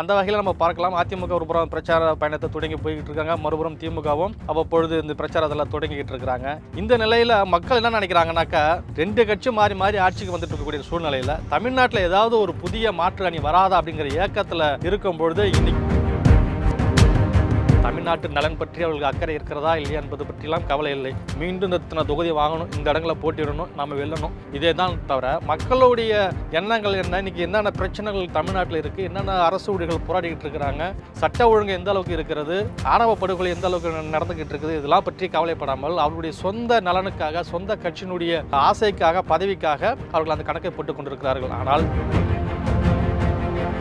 அந்த வகையில் நம்ம பார்க்கலாம். அதிமுக ஒரு புறம் பிரச்சார பயணத்தை தொடங்கி போய்கிட்டு இருக்காங்க. மறுபுறம் திமுகவும் அவ்வப்பொழுது இந்த பிரச்சாரத்தில் தொடங்கிக்கிட்டு இருக்கிறாங்க. இந்த நிலையில் மக்கள் என்ன நினைக்கிறாங்கனாக்கா ரெண்டு கட்சி மாறி மாறி ஆட்சிக்கு வந்துட்டு இருக்கக்கூடிய சூழ்நிலையில் தமிழ்நாட்டில் ஏதாவது ஒரு புதிய மாற்று அணி வராதா அப்படிங்கிற ஏக்கத்தில் இருக்கும் பொழுது இன்னைக்கு தமிழ்நாட்டு நலன் பற்றி அவர்களுக்கு அக்கறை இருக்கிறதா இல்லையா என்பது பற்றிலாம் கவலை இல்லை. மீண்டும் இத்தனை தொகுதி வாங்கணும் இந்த இடங்களை போட்டிடணும் நம்ம வெல்லணும். இதே தான் தவிர மக்களுடைய எண்ணங்கள் என்ன? இன்னைக்கு என்னென்ன பிரச்சனைகள் தமிழ்நாட்டில் இருக்குது என்னென்ன அரசு ஊழியர்கள் போராடிக்கிட்டு இருக்கிறாங்க? சட்ட ஒழுங்கு எந்த அளவுக்கு இருக்கிறது? ஆணவ படுகொலை எந்த அளவுக்கு நடந்துக்கிட்டு இருக்குது? இதெல்லாம் பற்றி கவலைப்படாமல் அவருடைய சொந்த நலனுக்காக சொந்த கட்சியினுடைய ஆசைக்காக பதவிக்காக அவர்கள் அந்த கணக்கை போட்டுக் கொண்டிருக்கிறார்கள். ஆனால்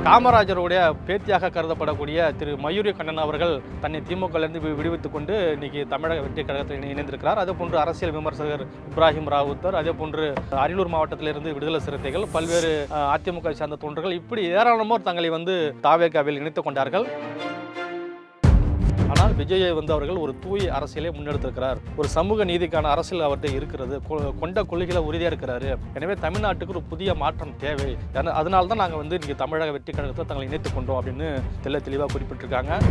காமராஜருடைய பேத்தியாக கருதப்படக்கூடிய திரு மயூரி கண்ணன் அவர்கள் தன்னை திமுகலேருந்து வி- விடுவித்துக் கொண்டு இன்னைக்கு தமிழக வெற்றி கழகத்தில் இணைந்திருக்கிறார். அதே போன்று அரசியல் விமர்சகர் இப்ராஹிம் ராவுத்தர் அதே போன்று அரியலூர் மாவட்டத்திலிருந்து விடுதலை சிறுத்தைகள் பல்வேறு அதிமுக சார்ந்த தொண்டர்கள் இப்படி ஏராளமோர் தங்களை வந்து தாவேகாவில் இணைத்துக் கொண்டார்கள். ஆனால் விஜயை வந்து அவர்கள் ஒரு தூய அரசியலை முன்னெடுத்திருக்கிறார். ஒரு சமூக நீதிக்கான அரசியல் அவர்கிட்ட இருக்கிறது. கொ- கொண்ட கொள்கைகளை உறுதியாக இருக்கிறாரு. எனவே தமிழ்நாட்டுக்கு ஒரு புதிய மாற்றம் தேவை. அதனால தான் நாங்கள் வந்து இங்கே தமிழக வெற்றி கழகத்தை தங்களை இணைத்துக் கொண்டோம் அப்படின்னு தெல்ல தெளிவாக குறிப்பிட்டிருக்காங்க.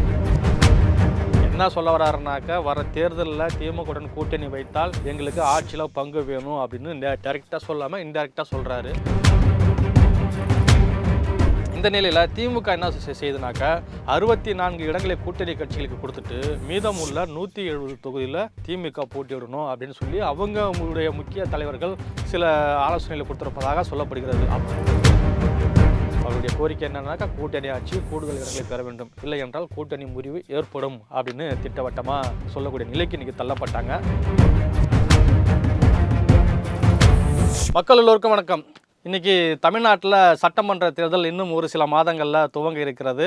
என்ன சொல்ல வராருனாக்கா வர தேர்தலில் திமுகவுடன் கூட்டணி வைத்தால் எங்களுக்கு ஆட்சியில் பங்கு வேணும் அப்படின்னு டேரெக்டாக சொல்லாமல் இன்டைரக்டாக சொல்கிறாரு இந்த நிலையில் திமுக என்ன செய்யுதுனாக்கா அறுபத்தி நான்கு இடங்களை கூட்டணி கட்சிகளுக்கு கொடுத்துட்டு மீதம் உள்ள நூற்றி எழுபது தொகுதியில் திமுக போட்டியிடணும் அப்படின்னு சொல்லி அவங்க முக்கிய தலைவர்கள் சில ஆலோசனைகளை கொடுத்திருப்பதாக சொல்லப்படுகிறது. அவருடைய கோரிக்கை என்னன்னாக்கா கூட்டணி ஆட்சி கூடுதல் இடங்களை பெற வேண்டும். இல்லை என்றால் கூட்டணி முறிவு ஏற்படும் அப்படின்னு திட்டவட்டமாக சொல்லக்கூடிய நிலைக்கு இன்றைக்கி தள்ளப்பட்டாங்க. மக்கள் எல்லோருக்கும் வணக்கம். இன்றைக்கி தமிழ்நாட்டில் சட்டமன்ற தேர்தல் இன்னும் ஒரு சில மாதங்களில் துவங்க இருக்கிறது.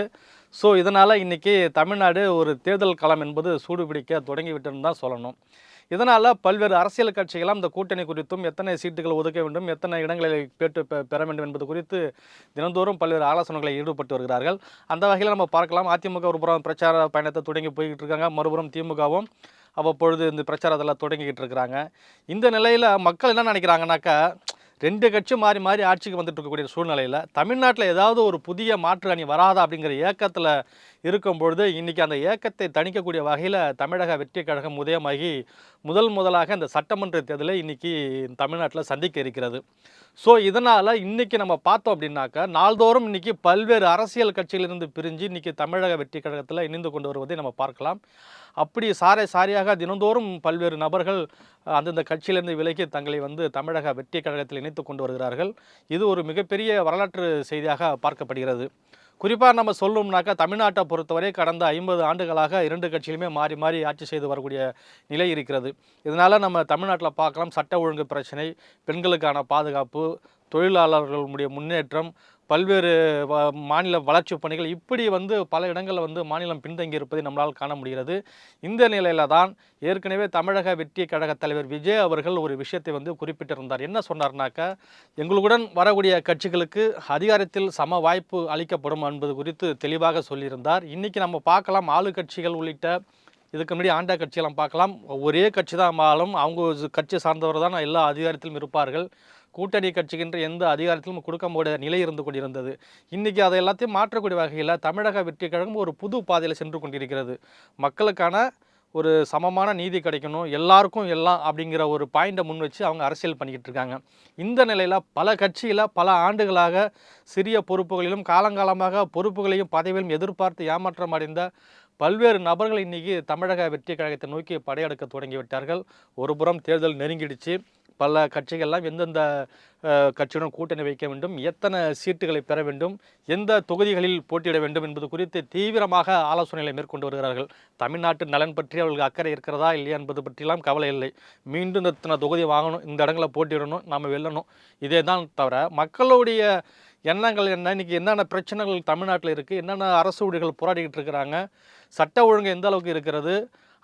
ஸோ இதனால் இன்றைக்கி தமிழ்நாடு ஒரு தேர்தல் களம் என்பது சூடுபிடிக்க தொடங்கிவிட்டுன்னு தான் சொல்லணும். இதனால் பல்வேறு அரசியல் கட்சிகளாம் இந்த கூட்டணி குறித்தும் எத்தனை சீட்டுகள் ஒதுக்க வேண்டும் எத்தனை இடங்களை பெற்று பெற வேண்டும் என்பது குறித்து தினந்தோறும் பல்வேறு ஆலோசனைகளில் ஈடுபட்டு வருகிறார்கள். அந்த வகையில் நம்ம பார்க்கலாம். அதிமுக ஒருபுறம் பிரச்சார பயணத்தை தொடங்கி போய்கிட்டு இருக்காங்க. மறுபுறம் திமுகவும் அவ்வப்பொழுது இந்த பிரச்சாரத்தில் தொடங்கிக்கிட்டு இருக்கிறாங்க. இந்த நிலையில் மக்கள் என்ன நினைக்கிறாங்கனாக்கா ரெண்டு கட்சி மாறி மாறி ஆட்சிக்கு வந்துட்டு இருக்கக்கூடிய சூழ்நிலையில் தமிழ்நாட்டில் ஏதாவது ஒரு புதிய மாற்று அணி வராதா அப்படிங்கிற ஏக்கத்தில் இருக்கும் பொழுது இன்றைக்கி அந்த ஏக்கத்தை தணிக்கக்கூடிய வகையில் தமிழக வெற்றி கழகம் உதயமாகி முதல் முதலாக இந்த சட்டமன்ற தேர்தலை இன்றைக்கி தமிழ்நாட்டில் சந்திக்க இருக்கிறது. ஸோ இதனால் இன்றைக்கி நம்ம பார்த்தோம் அப்படின்னாக்கா நாள்தோறும் இன்றைக்கி பல்வேறு அரசியல் கட்சியிலிருந்து பிரிஞ்சு இன்றைக்கி தமிழக வெற்றி கழகத்தில் இணைந்து கொண்டு வருவதை நம்ம பார்க்கலாம். அப்படி சாரை சாரியாக தினந்தோறும் பல்வேறு நபர்கள் அந்தந்த கட்சியிலிருந்து விலகி தங்களை வந்து தமிழக வெற்றி கழகத்தில் இணைத்து கொண்டு வருகிறார்கள். இது ஒரு மிகப்பெரிய வரலாற்று செய்தியாக பார்க்கப்படுகிறது. குறிப்பாக நம்ம சொல்லணும்னாக்கா தமிழ்நாட்டை பொறுத்தவரை கடந்த ஐம்பது ஆண்டுகளாக இரண்டு கட்சியிலுமே மாறி மாறி ஆட்சி செய்து வரக்கூடிய நிலை இருக்கிறது. இதனால் நம்ம தமிழ்நாட்டில் பார்க்கலாம் சட்ட ஒழுங்கு பிரச்சனை பெண்களுக்கான பாதுகாப்பு தொழிலாளர்களுடைய முன்னேற்றம் பல்வேறு மாநில வளர்ச்சி பணிகள் இப்படி வந்து பல இடங்களில் வந்து மாநிலம் பின்தங்கி இருப்பதை நம்மளால் காண முடிகிறது. இந்த நிலையில் தான் ஏற்கனவே தமிழக வெற்றி கழக தலைவர் விஜய் அவர்கள் ஒரு விஷயத்தை வந்து குறிப்பிட்டிருந்தார். என்ன சொன்னார்னாக்கா எங்களுடன் வரக்கூடிய கட்சிகளுக்கு அதிகாரத்தில் சம வாய்ப்பு அளிக்கப்படும் என்பது குறித்து தெளிவாக சொல்லியிருந்தார். இன்றைக்கி நம்ம பார்க்கலாம் ஆளு கட்சிகள் உள்ளிட்ட இதுக்கு முன்னாடி ஆண்டா கட்சியெல்லாம் பார்க்கலாம். ஒரே கட்சி தான் ஆளும் அவங்க கட்சி சார்ந்தவர் தான் எல்லா அதிகாரத்திலும் இருப்பார்கள். கூட்டணி கட்சிக்கின்ற எந்த அதிகாரத்திலும் கொடுக்க முடியாத நிலை இருந்து கொண்டிருந்தது. இன்றைக்கி அதை எல்லாத்தையும் மாற்றக்கூடிய வகையில் தமிழக வெற்றி கழகம் ஒரு புது பாதையில் சென்று கொண்டிருக்கிறது. மக்களுக்கான ஒரு சமமான நீதி கிடைக்கணும் எல்லாருக்கும் எல்லாம் அப்படிங்கிற ஒரு பாயிண்டை முன் வச்சு அவங்க அரசியல் பண்ணிக்கிட்டு இருக்காங்க. இந்த நிலையில் பல கட்சியில் பல ஆண்டுகளாக சிறிய பொறுப்புகளிலும் காலங்காலமாக பொறுப்புகளையும் பதவியிலும் எதிர்பார்த்து ஏமாற்றம் அடைந்த பல்வேறு நபர்கள் இன்னைக்கு தமிழக வெற்றி கழகத்தை நோக்கி படையெடுக்க தொடங்கி விட்டார்கள் ஒரு புறம் தேர்தல் நெருங்கிடுச்சு. பல கட்சிகள்லாம் எந்தெந்த கட்சியுடன் கூட்டணி வைக்க வேண்டும் எத்தனை சீட்டுகளை பெற வேண்டும் எந்த தொகுதிகளில் போட்டியிட வேண்டும் என்பது குறித்து தீவிரமாக ஆலோசனைகளை மேற்கொண்டு வருகிறார்கள். தமிழ்நாட்டு நலன் பற்றி அவர்களுக்கு அக்கறை இருக்கிறதா இல்லையா என்பது பற்றிலாம் கவலை இல்லை. மீண்டும் இந்த இத்தனை தொகுதி வாங்கணும் இந்த இடங்களை போட்டியிடணும் நாம் வெல்லணும். இதே தான் தவிர மக்களுடைய எண்ணங்கள் என்ன? இன்னைக்கு என்னென்ன பிரச்சனைகள் தமிழ்நாட்டில் இருக்குது என்னென்ன அரசு ஊழியர்கள் போராடிக்கிட்டு இருக்கிறாங்க? சட்ட ஒழுங்கு எந்த அளவுக்கு இருக்கிறது?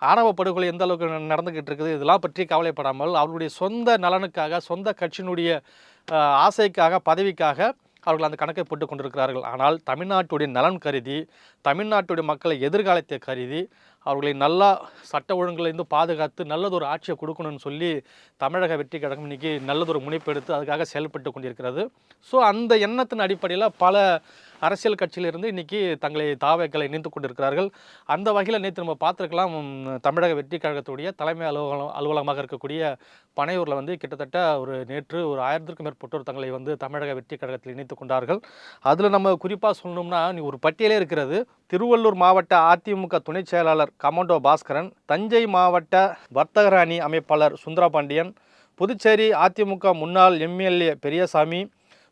ஆணவ படுகொலை எந்த அளவுக்கு நடந்துக்கிட்டு இருக்குது இதெல்லாம் பற்றி கவலைப்படாமல் அவர்களுடைய சொந்த நலனுக்காக சொந்த கட்சியினுடைய ஆசைக்காக பதவிக்காக அவர்கள் அந்த கணக்கை போட்டு கொண்டிருக்கிறார்கள். ஆனால் தமிழ்நாட்டுடைய நலன் கருதி தமிழ்நாட்டுடைய மக்களை எதிர்காலத்தை கருதி அவர்களை நல்லா சட்ட ஒழுங்குலேருந்து பாதுகாத்து நல்லதொரு ஆட்சியை கொடுக்கணும்னு சொல்லி தமிழக வெற்றி கழகம் இன்னைக்கு நல்லதொரு முனைப்பு எடுத்து அதுக்காக செயல்பட்டு கொண்டிருக்கிறது. ஸோ அந்த எண்ணத்தின் அடிப்படையில் பல அரசியல் கட்சியிலிருந்து இன்னைக்கு தங்களை தாவேக்களை இணைந்து கொண்டிருக்கிறார்கள். அந்த வகையில் நேற்று நம்ம பார்த்துருக்கலாம் தமிழக வெற்றி கழகத்துடைய தலைமை அலுவலகம் அலுவலகமாக இருக்கக்கூடிய பனையூரில் வந்து கிட்டத்தட்ட ஒரு நேற்று ஒரு ஆயிரத்திற்கும் மேற்பட்டோர் தங்களை வந்து தமிழக வெற்றி கழகத்தில் இணைத்து கொண்டார்கள். அதில் நம்ம குறிப்பாக சொல்லணும்னா நீ ஒரு பட்டியலே இருக்கிறது. திருவள்ளூர் மாவட்ட அதிமுக துணைச் செயலாளர் கமாண்டோ பாஸ்கரன் தஞ்சை மாவட்ட வர்த்தகர் அணி அமைப்பாளர் சுந்தரபாண்டியன் புதுச்சேரி அதிமுக முன்னாள் எம்எல்ஏ பெரியசாமி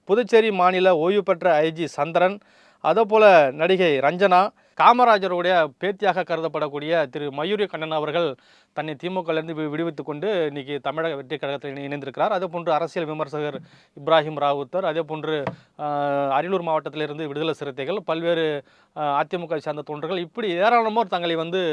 புதுச்சேரி மாநில ஓய்வு பெற்ற ஐஜி சந்திரன் அதேபோல் நடிகை ரஞ்சனா காமராஜருடைய பேத்தியாக கருதப்படக்கூடிய திரு மயூரி கண்ணன் அவர்கள் தன்னை திமுகலேருந்து விடுவித்து கொண்டு இன்னைக்கு தமிழக வெற்றி கழகத்தில் இணைந்திருக்கிறார். அதே போன்று அரசியல் விமர்சகர் இப்ராஹிம் ராவுத்தர் அதே போன்று அரியலூர் மாவட்டத்திலிருந்து விடுதலை சிறுத்தைகள் பல்வேறு அதிமுக சார்ந்த தொண்டர்கள் இப்படி ஏராளமோர் தங்களை வந்து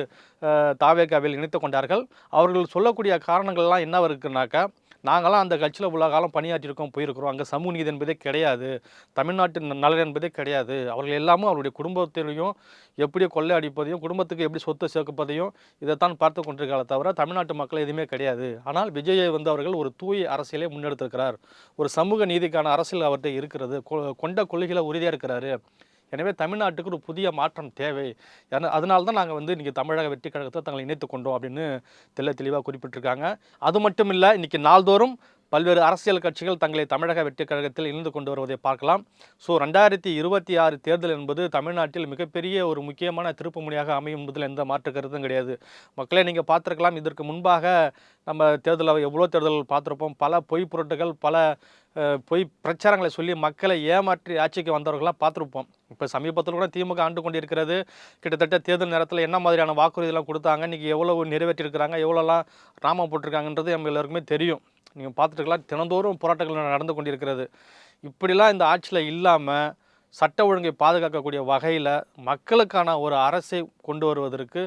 தாவேகாவில் இணைத்து கொண்டார்கள். அவர்கள் சொல்லக்கூடிய காரணங்கள்லாம் என்னவா இருக்குனாக்கா நாங்களாம் அந்த கட்சியில் உள்ள காலம் பணியாற்றியிருக்கோம் போயிருக்கிறோம். அங்கே சமூக நீதி என்பதே கிடையாது. தமிழ்நாட்டின் நலன் என்பதே கிடையாது. அவர்கள் எல்லாமும் அவருடைய குடும்பத்திலையும் எப்படி கொள்ளை அடிப்பதையும் குடும்பத்துக்கு எப்படி சொத்து சேர்க்கப்பதையும் இதைத்தான் பார்த்து கொண்டிருக்கால தவிர தமிழ்நாட்டு மக்கள் எதுவுமே கிடையாது. ஆனால் விஜயை வந்து அவர்கள் ஒரு தூய அரசியலை முன்னெடுத்திருக்கிறார். ஒரு சமூக நீதிக்கான அரசியல் அவர்கிட்ட இருக்கிறது. கொ- கொண்ட கொள்கையில் உறுதியாக இருக்கிறாரு. எனவே தமிழ்நாட்டுக்கு ஒரு புதிய மாற்றம் தேவை. ஏன்னா அதனால தான் நாங்கள் வந்து இன்றைக்கி தமிழக வெற்றி கழகத்தை தங்களை இணைத்து கொண்டோம் அப்படின்னு தெல்ல தெளிவாக குறிப்பிட்டிருக்காங்க. அது மட்டும் இல்லை இன்றைக்கி நாள்தோறும் பல்வேறு அரசியல் கட்சிகள் தங்களை தமிழக வெற்றி கழகத்தில் இணைந்து கொண்டு வருவதை பார்க்கலாம். ஸோ ரெண்டாயிரத்தி இருபத்தி ஆறு தேர்தல் என்பது தமிழ்நாட்டில் மிகப்பெரிய ஒரு முக்கியமான திருப்பு முனையாக அமையும் என்பதில் எந்த மாற்று கருத்தும் கிடையாது. மக்களே நீங்கள் பார்த்துருக்கலாம் இதற்கு முன்பாக நம்ம தேர்தலை எவ்வளோ தேர்தல் பார்த்துருப்போம். பல பொய் பொருட்டுகள் பல பொய் பிரச்சாரங்களை சொல்லி மக்களை ஏமாற்றி ஆட்சிக்கு வந்தவர்கள்லாம் பார்த்துருப்போம். இப்போ சமீபத்தில் கூட திமுக ஆண்டு கொண்டிருக்கிறது. கிட்டத்தட்ட தேர்தல் நேரத்தில் என்ன மாதிரியான வாக்குறுதியெல்லாம் கொடுத்தாங்க இன்றைக்கி எவ்வளோ நிறைவேற்றிருக்கிறாங்க எவ்வளோலாம் ராமம் போட்டிருக்காங்கன்றது நம்ம எல்லாருக்குமே தெரியும். நீங்கள் பார்த்துட்டுக்கலாம் தினந்தோறும் போராட்டங்கள் நடந்து கொண்டிருக்கிறது. இப்படிலாம் இந்த ஆட்சியில் இல்லாமல் சட்ட ஒழுங்கை பாதுகாக்கக்கூடிய வகையில் மக்களுக்கான ஒரு அரசை கொண்டு வருவதற்கு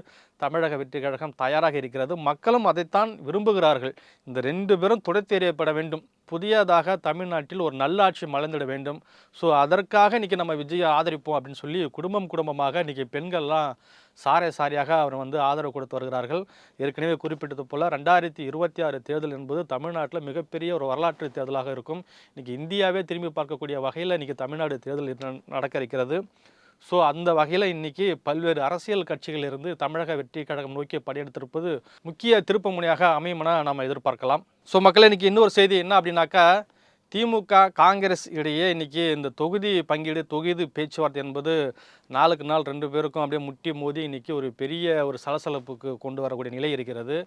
தமிழக வெற்றி கழகம் தயாராக இருக்கிறது. மக்களும் அதைத்தான் விரும்புகிறார்கள். இந்த ரெண்டு பேரும் துடைத்தெறியப்பட வேண்டும். புதியதாக தமிழ்நாட்டில் ஒரு நல்லாட்சி மலர்ந்திட வேண்டும். ஸோ அதற்காக இன்றைக்கி நம்ம விஜயை ஆதரிப்போம் அப்படின்னு சொல்லி குடும்பம் குடும்பமாக இன்றைக்கி பெண்கள்லாம் சாரை சாரியாக அவர் வந்து ஆதரவு கொடுத்து வருகிறார்கள். ஏற்கனவே குறிப்பிட்டது போல் ரெண்டாயிரத்தி இருபத்தி ஆறு தேர்தல் என்பது தமிழ்நாட்டில் மிகப்பெரிய ஒரு வரலாற்று தேர்தலாக இருக்கும். இன்றைக்கி இந்தியாவே திரும்பி பார்க்கக்கூடிய வகையில் இன்றைக்கி தமிழ்நாடு தேர்தல் ந- நடக்க இருக்கிறது. ஸோ அந்த வகையில் இன்றைக்கி பல்வேறு அரசியல் கட்சிகள் இருந்து தமிழக வெற்றி கழகம் நோக்கி படையெடுத்திருப்பது முக்கிய திருப்பமுனையாக அமையும்னா அமையுமென நாம் எதிர்பார்க்கலாம். ஸோ மக்களே இன்னைக்கு இன்னொரு செய்தி என்ன அப்படின்னாக்கா திமுக காங்கிரஸ் இடையே இன்றைக்கி இந்த தொகுதி பங்கீடு தொகுதி பேச்சுவார்த்தை என்பது நாளுக்கு நாள் ரெண்டு பேருக்கும் அப்படியே முட்டி மோதி இன்னைக்கு ஒரு பெரிய ஒரு சலசலப்புக்கு கொண்டு வரக்கூடிய நிலை இருக்கிறது.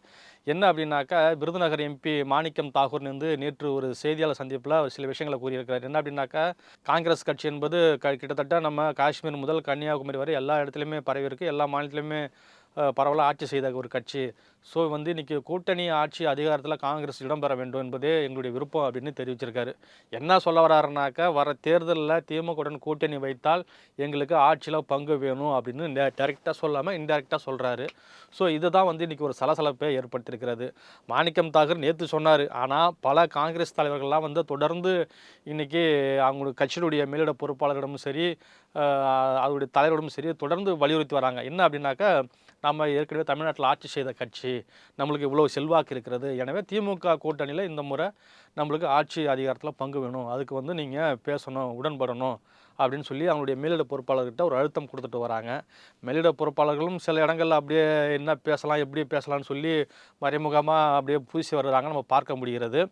என்ன அப்படின்னாக்கா விருதுநகர் எம்பி மாணிக்கம் தாகூர் வந்து நேற்று ஒரு செய்தியாளர் சந்திப்பில் சில விஷயங்களை கூறியிருக்கிறார். என்ன அப்படின்னாக்கா காங்கிரஸ் கட்சி என்பது க கிட்டத்தட்ட நம்ம காஷ்மீர் முதல் கன்னியாகுமரி வரை எல்லா இடத்துலையுமே பரவி இருக்குது எல்லா மாநிலத்திலையுமே பரவலாக ஆட்சி செய்த ஒரு கட்சி. ஸோ வந்து இன்றைக்கி கூட்டணி ஆட்சி அதிகாரத்தில் காங்கிரஸ் இடம்பெற வேண்டும் என்பதே எங்களுடைய விருப்பம் அப்படின்னு தெரிவிச்சிருக்காரு. என்ன சொல்ல வராருனாக்கா வர தேர்தலில் திமுகவுடன் கூட்டணி வைத்தால் எங்களுக்கு ஆட்சியில் பங்கு வேணும் அப்படின்னு டைரெக்டாக சொல்லாமல் இன்டெரக்டாக சொல்கிறாரு ஸோ இதுதான் வந்து இன்றைக்கி ஒரு சலசலப்பை ஏற்படுத்தியிருக்கிறது மாணிக்கம் தாகர் நேற்று சொன்னார். ஆனால் பல காங்கிரஸ் தலைவர்கள்லாம் வந்து தொடர்ந்து இன்றைக்கி அவங்களுடைய கட்சியினுடைய மேலிட பொறுப்பாளரிடமும் சரி அவருடைய தலைவரிடமும் சரி தொடர்ந்து வலியுறுத்தி வராங்க. என்ன அப்படின்னாக்கா நம்ம ஏற்கனவே தமிழ்நாட்டில் ஆட்சி செய்த கட்சி நம்மளுக்கு இவ்வளோ செல்வாக்கு இருக்கிறது. எனவே திமுக கூட்டணியில் இந்த முறை நம்மளுக்கு ஆட்சி அதிகாரத்தில் பங்கு வேணும். அதுக்கு வந்து நீங்கள் பேசணும் உடன்படணும் அப்படின்னு சொல்லி அவங்களுடைய மேலிட பொறுப்பாளர்கிட்ட ஒரு அழுத்தம் கொடுத்துட்டு வராங்க. மேலிட பொறுப்பாளர்களும் சில இடங்கள்ல அப்படியே என்ன பேசலாம் எப்படி பேசலாம்னு சொல்லி மறைமுகமாக அப்படியே பூசி வர்றாங்க. நம்ம பார்க்க முடிகிறது.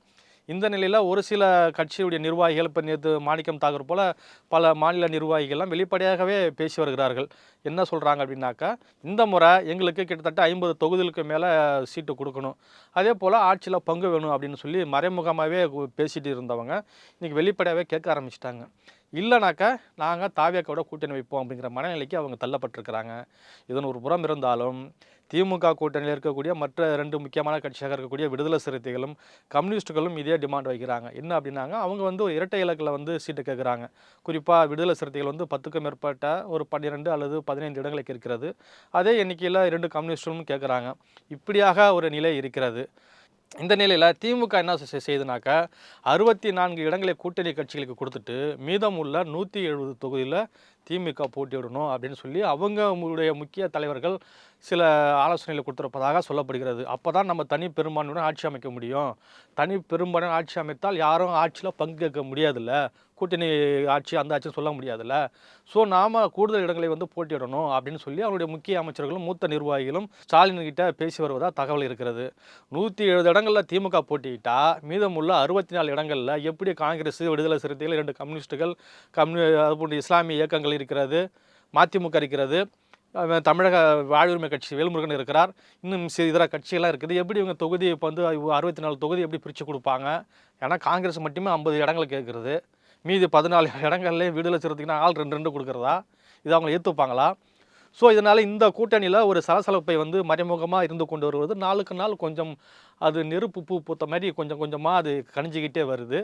இந்த நிலையில் ஒரு சில கட்சியுடைய நிர்வாகிகள் இப்போ நேற்று மாணிக்கம் தாகூர் போல் பல மாநில நிர்வாகிகள்லாம் வெளிப்படையாகவே பேசி வருகிறார்கள். என்ன சொல்கிறாங்க அப்படின்னாக்கா இந்த முறை எங்களுக்கு கிட்டத்தட்ட ஐம்பது தொகுதிகளுக்கு மேலே சீட்டு கொடுக்கணும். அதே போல் ஆட்சியில் பங்கு வேணும் அப்படின்னு சொல்லி மறைமுகமாகவே பேசிகிட்டு இருந்தவங்க இன்றைக்கி வெளிப்படையாகவே கேட்க ஆரம்பிச்சிட்டாங்க. இல்லைனாக்கா நாங்கள் தாவியாக்கோட கூட்டணி வைப்போம் அப்படிங்கிற மனநிலைக்கு அவங்க தள்ளப்பட்டிருக்கிறாங்க. இதன் ஒரு புறம் இருந்தாலும் திமுக கூட்டணியில் இருக்கக்கூடிய மற்ற ரெண்டு முக்கியமான கட்சியாக இருக்கக்கூடிய விடுதலை சிறுத்தைகளும் கம்யூனிஸ்ட்டுகளும் இதே டிமாண்ட் வைக்கிறாங்க. என்ன அப்படின்னாங்க அவங்க வந்து ஒரு இரட்டை இலக்கில் வந்து சீட்டு கேட்குறாங்க குறிப்பாக விடுதலை சிறுத்தைகள் வந்து பத்துக்கும் மேற்பட்ட ஒரு பன்னிரெண்டு அல்லது பதினைந்து இடங்களுக்கு இருக்கிறது. அதே எண்ணிக்கையில் இரண்டு கம்யூனிஸ்ட்களும் கேட்குறாங்க இப்படியாக ஒரு நிலை இருக்கிறது. இந்த நிலையில் திமுக என்ன செ- செய்யுதுனாக்கா அறுபத்தி நான்கு இடங்களை கூட்டணி கட்சிகளுக்கு கொடுத்துட்டு மீதம் உள்ள நூற்றி எழுபது தொகுதியில் திமுக போட்டியிடணும் அப்படின்னு சொல்லி அவங்களுடைய முக்கிய தலைவர்கள் சில ஆலோசனைகளை கொடுத்துருப்பதாக சொல்லப்படுகிறது. அப்போ தான் நம்ம தனி பெரும்பான்மையுடன் ஆட்சி அமைக்க முடியும். தனி பெரும்பான்மை ஆட்சி அமைத்தால் யாரும் ஆட்சியில் பங்கேற்க முடியாதுல்ல. கூட்டணி ஆட்சி அந்த ஆட்சி சொல்ல முடியாதுல்ல. ஸோ நாம் கூடுதல் இடங்களை வந்து போட்டியிடணும் அப்படின்னு சொல்லி அவருடைய முக்கிய அமைச்சர்களும் மூத்த நிர்வாகிகளும் ஸ்டாலின் கிட்ட பேசி வருவதாக தகவல் இருக்கிறது. நூற்றி எழுபது இடங்களில் திமுக போட்டியிட்டால் மீதமுள்ள அறுபத்தி நாலு இடங்களில் எப்படி காங்கிரஸ் விடுதலை சிறுத்தைகள் இரண்டு கம்யூனிஸ்ட்டுகள் கம்யூ அதுபோன்ற இஸ்லாமிய இயக்கங்கள் இருக்கிறது மதிமுக இருக்கிறது தமிழக வாழ்வுரிமை கட்சி வேல்முருகன் இருக்கிறார் இன்னும் சில இதர கட்சியெல்லாம் இருக்குது. எப்படி இவங்க தொகுதி இப்போ வந்து அறுபத்தி நாலு தொகுதி எப்படி பிரித்து கொடுப்பாங்க? ஏன்னா காங்கிரஸ் மட்டுமே ஐம்பது இடங்கள் கேட்குறது. மீதி பதினாலு இடங்கள்லேயே விடுதலை சிறுத்தைக்குன்னா ஆள் ரெண்டு ரெண்டு கொடுக்குறதா? இது அவங்க ஏற்றுப்பாங்களா ஸோ இதனால் இந்த கூட்டணியில் ஒரு சலசலப்பை வந்து மறைமுகமாக இருந்து கொண்டு வருவது. நாளுக்கு நாள் கொஞ்சம் அது நெருப்பு பூ பூத்த மாதிரி கொஞ்சம் கொஞ்சமாக அது கணிஞ்சிக்கிட்டே வருது.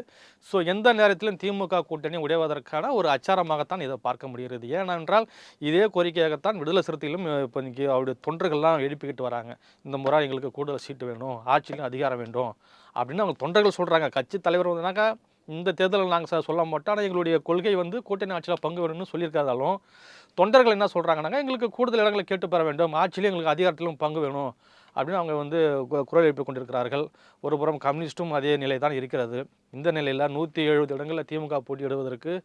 ஸோ எந்த நேரத்திலும் திமுக கூட்டணி உடைவதற்கான ஒரு அச்சாரமாகத்தான் இதை பார்க்க முடிகிறது. ஏனென்றால் இதே கோரிக்கையாகத்தான் விடுதலை சிறுத்தைகளும் இப்போ இன்னைக்கு அவருடைய தொண்டர்கள்லாம் எழுப்பிக்கிட்டு வராங்க. இந்த முறை எங்களுக்கு கூடுதல் சீட்டு வேணும் ஆட்சியிலும் அதிகாரம் வேண்டும் அப்படின்னு அவங்க தொண்டர்கள் சொல்கிறாங்க கட்சி தலைவர் வந்தாக்கா இந்த தேர்தலில் நாங்கள் சார் சொல்ல மாட்டோம். ஆனால் எங்களுடைய கொள்கை வந்து கூட்டணி ஆட்சியில் பங்கு வேணும்னு சொல்லியிருக்காதாலும் தொண்டர்கள் என்ன சொல்கிறாங்கன்னாங்க எங்களுக்கு கூடுதல் இடங்களை கேட்டு பெற வேண்டும். ஆட்சியிலும் எங்களுக்கு அதிகாரத்திலும் பங்கு வேணும் அப்படின்னு அவங்க வந்து கு- குரல் எழுப்பி கொண்டிருக்கிறார்கள். ஒரு புறம் கம்யூனிஸ்ட்டும் அதே நிலை தான் இருக்கிறது. இந்த நிலையில் நூற்றி எழுபது இடங்களில் திமுக போட்டியிடுவதற்கு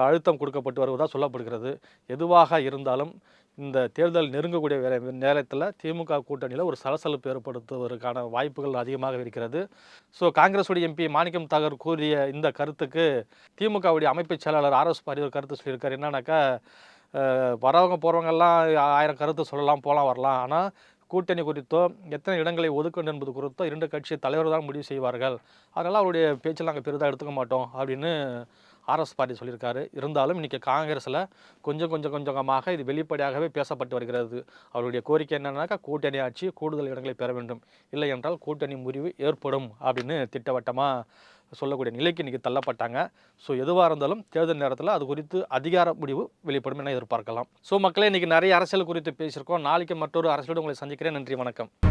அழுத்தம் கொடுக்கப்பட்டு வருவதாக சொல்லப்படுகிறது. எதுவாக இருந்தாலும் இந்த தேர்தல் நெருங்கக்கூடிய வேலை நேரத்தில் திமுக கூட்டணியில் ஒரு சலசலப்பு ஏற்படுத்துவதற்கான வாய்ப்புகள் அதிகமாக இருக்கிறது. ஸோ காங்கிரஸுடைய எம்பி மாணிக்கம் தாகர் கூறிய இந்த கருத்துக்கு திமுகவுடைய அமைப்பு செயலாளர் ஆர்எஸ் பாரி ஒரு கருத்து சொல்லியிருக்கார். என்னன்னாக்கா வரவங்க போகிறவங்கெல்லாம் ஆயிரம் கருத்து சொல்லலாம் போகலாம் வரலாம். ஆனால் கூட்டணி குறித்தோ எத்தனை இடங்களை ஒதுக்கணும் என்பது குறித்தோ இரண்டு கட்சி தலைவர் தான் முடிவு செய்வார்கள். அதனால் அவருடைய பேச்சில் நாங்கள் பெரிதாக எடுத்துக்க மாட்டோம் அப்படின்னு ஆர்எஸ் பார்ட்டி சொல்லியிருக்காரு. இருந்தாலும் இன்றைக்கி காங்கிரஸில் கொஞ்சம் கொஞ்சம் கொஞ்சமாக இது வெளிப்படையாகவே பேசப்பட்டு வருகிறது. அவருடைய கோரிக்கை என்னன்னாக்கா கூட்டணி ஆட்சி கூடுதல் இடங்களை பெற வேண்டும். இல்லை என்றால் கூட்டணி முறிவு ஏற்படும் அப்படின்னு திட்டவட்டமாக சொல்லக்கூடிய நிலைக்கு இன்றைக்கி தள்ளப்பட்டாங்க. ஸோ எதுவாக இருந்தாலும் தேர்தல் நேரத்தில் அது குறித்து அதிகார முடிவு வெளிப்படும் என எதிர்பார்க்கலாம். ஸோ மக்களே இன்றைக்கி நிறைய அரசியல் குறித்து பேசியிருக்கோம். நாளைக்கு மற்றொரு அரசியலோடு உங்களை சந்திக்கிறேன். நன்றி வணக்கம்.